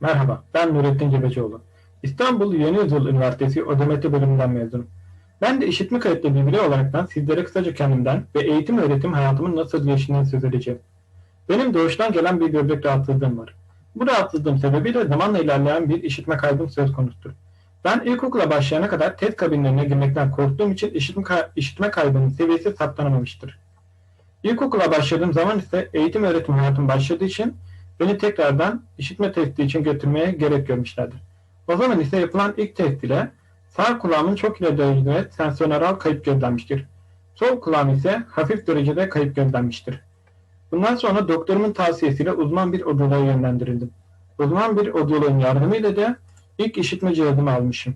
Merhaba, ben Nurettin Cebecioğlu. İstanbul Yeni Yüzyıl Üniversitesi Odometri bölümünden mezunum. Ben de işitme kayıtlı bir birey olaraktan sizlere kısaca kendimden ve eğitim öğretim hayatımın nasıl geçtiğinden söz edeceğim. Benim doğuştan gelen bir böbrek rahatsızlığım var. Bu rahatsızlığım sebebiyle zamanla ilerleyen bir işitme kaybım söz konusudur. Ben ilkokula başlayana kadar test kabinlerine girmekten korktuğum için işitme, kay- işitme kaybının seviyesi saptanamamıştır. İlkokula başladığım zaman ise eğitim öğretim hayatım başladığı için beni tekrardan işitme testi için götürmeye gerek görmüşlerdir. O zaman ise yapılan ilk test ile sağ kulağımın çok ileri derecede sensörel kayıp gözlenmiştir. Sol kulağım ise hafif derecede kayıp gözlenmiştir. Bundan sonra doktorumun tavsiyesiyle uzman bir odyoloğa yönlendirildim. Uzman bir odyoloğun yardımıyla da ilk işitme cihazımı almışım.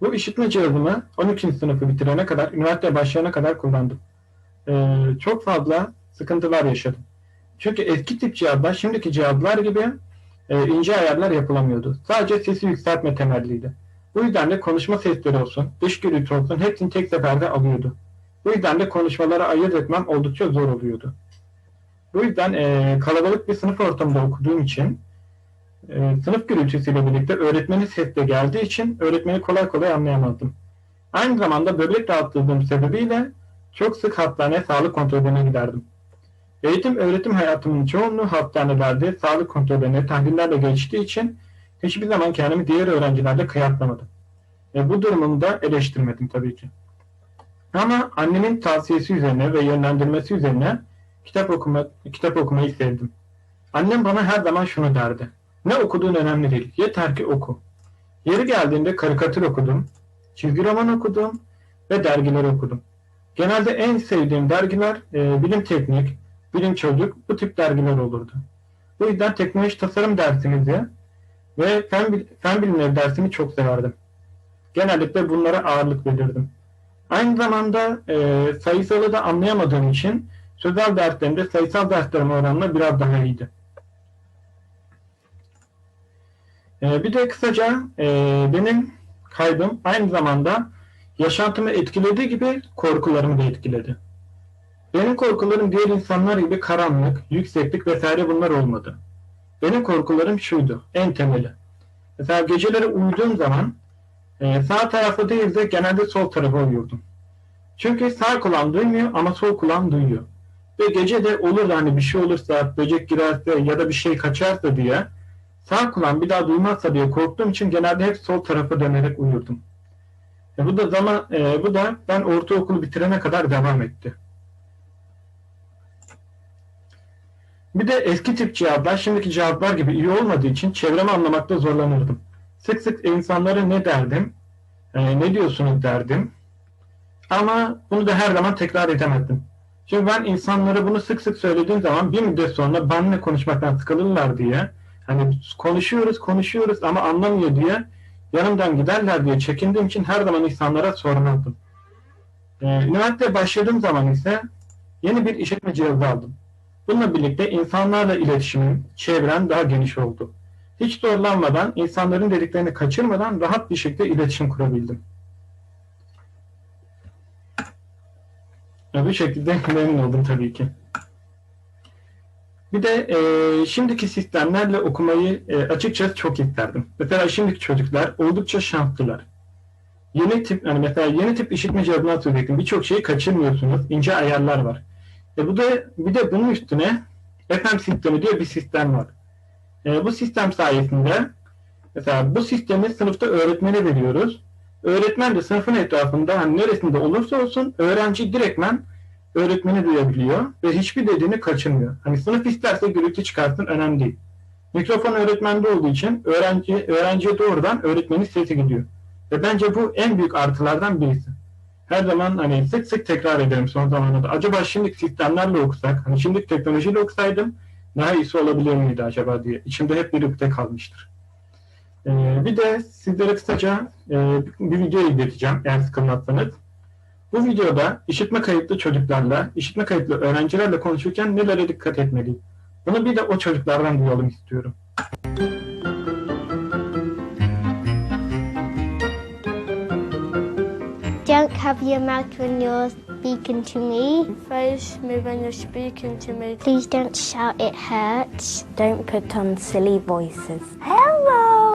Bu işitme cihazımı 12. sınıfı bitirene kadar, üniversiteye başlayana kadar kullandım. Ee, çok fazla sıkıntılar yaşadım. Çünkü eski tip cihazlar şimdiki cihazlar gibi e, ince ayarlar yapılamıyordu. Sadece sesi yükseltme temelliydi. Bu yüzden de konuşma sesleri olsun, dış gürültü olsun hepsini tek seferde alıyordu. Bu yüzden de konuşmaları ayırt etmem oldukça zor oluyordu. Bu yüzden e, kalabalık bir sınıf ortamında okuduğum için e, sınıf gürültüsüyle birlikte öğretmenin ses de geldiği için öğretmeni kolay kolay anlayamazdım. Aynı zamanda böbrek rahatsızlığım sebebiyle çok sık hastane sağlık kontrollerine giderdim. Eğitim öğretim hayatımın çoğunluğu hastanelerde sağlık kontrollerine tahlillerle geçtiği için hiçbir zaman kendimi diğer öğrencilerle kıyaslamadım. E, bu durumumu da eleştirmedim tabii ki. Ama annemin tavsiyesi üzerine ve yönlendirmesi üzerine kitap okuma kitap okumayı sevdim. Annem bana her zaman şunu derdi. Ne okuduğun önemli değil. Yeter ki oku. Yeri geldiğinde karikatür okudum, çizgi roman okudum ve dergiler okudum. Genelde en sevdiğim dergiler e, bilim teknik, bilim çocuk bu tip dergiler olurdu. Bu yüzden teknoloji tasarım dersimizi ve fen, fen bilimleri dersimi çok severdim. Genellikle bunlara ağırlık verirdim. Aynı zamanda e, sayısalı da anlayamadığım için sözel derslerimde sayısal derslerime oranla biraz daha iyiydi. E, bir de kısaca e, benim kaybım aynı zamanda yaşantımı etkilediği gibi korkularımı da etkiledi. Benim korkularım diğer insanlar gibi karanlık, yükseklik vesaire bunlar olmadı. Benim korkularım şuydu, en temeli. Mesela geceleri uyuduğum zaman e, sağ tarafı değil de genelde sol tarafa uyurdum. Çünkü sağ kulağım duymuyor ama sol kulağım duyuyor. Ve gece de olur hani bir şey olursa, böcek girerse ya da bir şey kaçarsa diye sağ kulağım bir daha duymazsa diye korktuğum için genelde hep sol tarafa dönerek uyurdum. E, bu da zaman e, bu da ben ortaokulu bitirene kadar devam etti. Bir de eski tip cevaplar şimdiki cevaplar gibi iyi olmadığı için çevremi anlamakta zorlanırdım. Sık sık insanlara ne derdim, e, ne diyorsunuz derdim. Ama bunu da her zaman tekrar edemezdim. Çünkü ben insanlara bunu sık sık söylediğim zaman bir müddet sonra benimle konuşmaktan sıkılırlar diye hani konuşuyoruz konuşuyoruz ama anlamıyor diye yanımdan giderler diye çekindiğim için her zaman insanlara sormazdım. Ee, üniversiteye başladığım zaman ise yeni bir işletme cihazı aldım. Bununla birlikte insanlarla iletişimim, çevrem daha geniş oldu. Hiç zorlanmadan, insanların dediklerini kaçırmadan rahat bir şekilde iletişim kurabildim. Bu şekilde memnun oldum tabii ki. Bir de e, şimdiki sistemlerle okumayı e, açıkçası çok isterdim. Mesela şimdiki çocuklar oldukça şanslılar. Yeni tip, hani mesela yeni tip işitme cihazından söz ettim. Birçok şeyi kaçırmıyorsunuz. ince ayarlar var. E bu da bir de bunun üstüne FM sistemi diye bir sistem var. E, bu sistem sayesinde mesela bu sistemi sınıfta öğretmene veriyoruz. Öğretmen de sınıfın etrafında hani neresinde olursa olsun öğrenci direktmen öğretmeni duyabiliyor ve hiçbir dediğini kaçırmıyor. Hani sınıf isterse gürültü çıkarsın önemli değil. Mikrofon öğretmende olduğu için öğrenci öğrenciye doğrudan öğretmenin sesi gidiyor. Ve bence bu en büyük artılardan birisi. Her zaman hani sık sık tekrar ederim son zamanlarda. Acaba şimdiki sistemlerle okusak, hani şimdiki teknolojiyle okusaydım daha iyisi olabilir miydi acaba diye. İçimde hep bir ukde kalmıştır. Ee, bir de sizlere kısaca e, bir video izleteceğim eğer sıkılmazsanız. Bu videoda işitme kayıtlı çocuklarla, işitme kayıtlı öğrencilerle konuşurken nelere dikkat etmeliyim? Bunu bir de o çocuklardan duyalım istiyorum. Don't cover your mouth when you're speaking to me. Face me when you're speaking to me. Please don't shout, it hurts. Don't put on silly voices. Hello!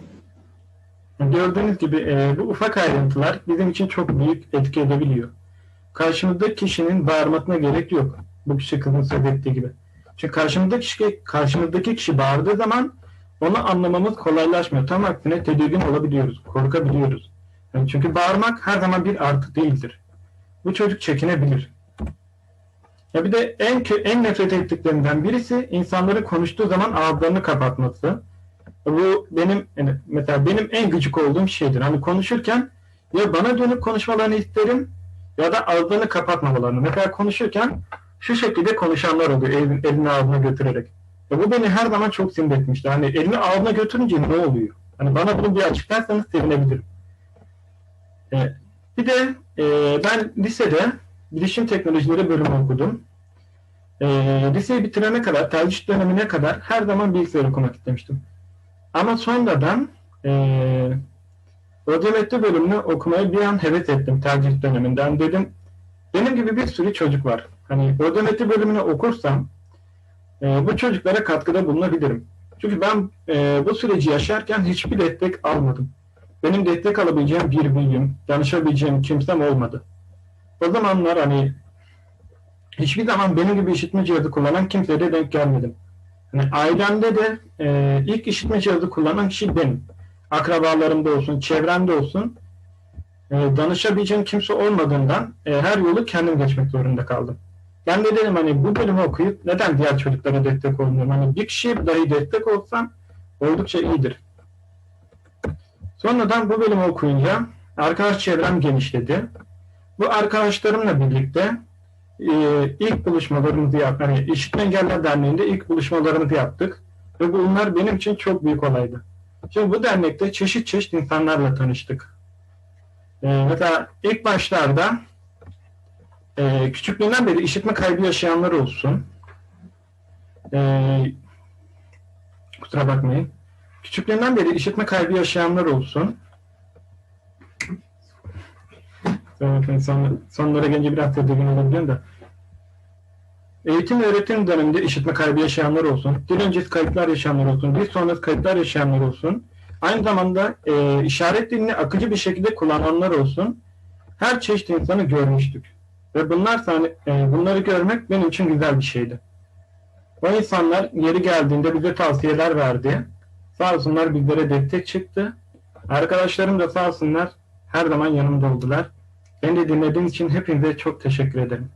Gördüğünüz gibi e, bu ufak ayrıntılar bizim için çok büyük etki edebiliyor. Karşımızdaki kişinin bağırmasına gerek yok. Bu kişi kızın söylediği gibi. Çünkü karşımızdaki kişi, karşımızdaki kişi bağırdığı zaman onu anlamamız kolaylaşmıyor. Tam aksine tedirgin olabiliyoruz, korkabiliyoruz. Yani çünkü bağırmak her zaman bir artı değildir. Bu çocuk çekinebilir. Ya bir de en en nefret ettiklerinden birisi insanların konuştuğu zaman ağızlarını kapatması. Bu benim yani mesela benim en gıcık olduğum şeydir. Hani konuşurken ya bana dönüp konuşmalarını isterim ya da ağızlarını kapatmamalarını. Mesela konuşurken şu şekilde konuşanlar oluyor elini, elini ağzına götürerek. Ya bu beni her zaman çok sinir etmişti. Hani elini ağzına götürünce ne oluyor? Hani bana bunu bir açıklarsanız sevinebilirim. Ee, bir de e, ben lisede bilişim teknolojileri bölümü okudum. E, liseyi bitirene kadar, tercih dönemine kadar her zaman bilgisayar okumak istemiştim. Ama sonradan e, Odometri bölümünü okumaya bir an heves ettim tercih döneminden. Dedim benim gibi bir sürü çocuk var. Hani odometri bölümünü okursam e, bu çocuklara katkıda bulunabilirim. Çünkü ben e, bu süreci yaşarken hiçbir destek almadım. Benim destek alabileceğim bir bilgim, danışabileceğim kimsem olmadı. O zamanlar hani hiçbir zaman benim gibi işitme cihazı kullanan kimseye de denk gelmedim. Hani ailemde de e, ilk işitme cihazı kullanan kişi benim. Akrabalarımda olsun, çevremde olsun e, danışabileceğim kimse olmadığından e, her yolu kendim geçmek zorunda kaldım. Ben de dedim hani bu bölümü okuyup neden diğer çocuklara destek olmuyorum? Hani bir kişiye dahi destek olsam oldukça iyidir. Sonradan bu bölümü okuyunca arkadaş çevrem genişledi. Bu arkadaşlarımla birlikte e, ilk buluşmalarımızı yaptık. Hani İşitme Engeller Derneği'nde ilk buluşmalarımızı yaptık. Ve bunlar benim için çok büyük olaydı. Şimdi bu dernekte çeşit çeşit insanlarla tanıştık. E, mesela ilk başlarda e, küçüklüğünden beri işitme kaybı yaşayanlar olsun. E, kusura bakmayın. Küçüklüğünden beri işitme kaybı yaşayanlar olsun. Evet, son, sonlara gelince biraz tedirgin olabiliyorum da. Eğitim ve öğretim döneminde işitme kaybı yaşayanlar olsun, dil öncesi kayıplar yaşayanlar olsun, dil sonrası kayıplar yaşayanlar olsun, aynı zamanda e, işaret dilini akıcı bir şekilde kullananlar olsun, her çeşit insanı görmüştük. Ve bunlar sahne- e, bunları görmek benim için güzel bir şeydi. O insanlar yeri geldiğinde bize tavsiyeler verdi. Sağ olsunlar bizlere destek çıktı. Arkadaşlarım da sağ olsunlar her zaman yanımda oldular. Beni dinlediğiniz için hepinize çok teşekkür ederim.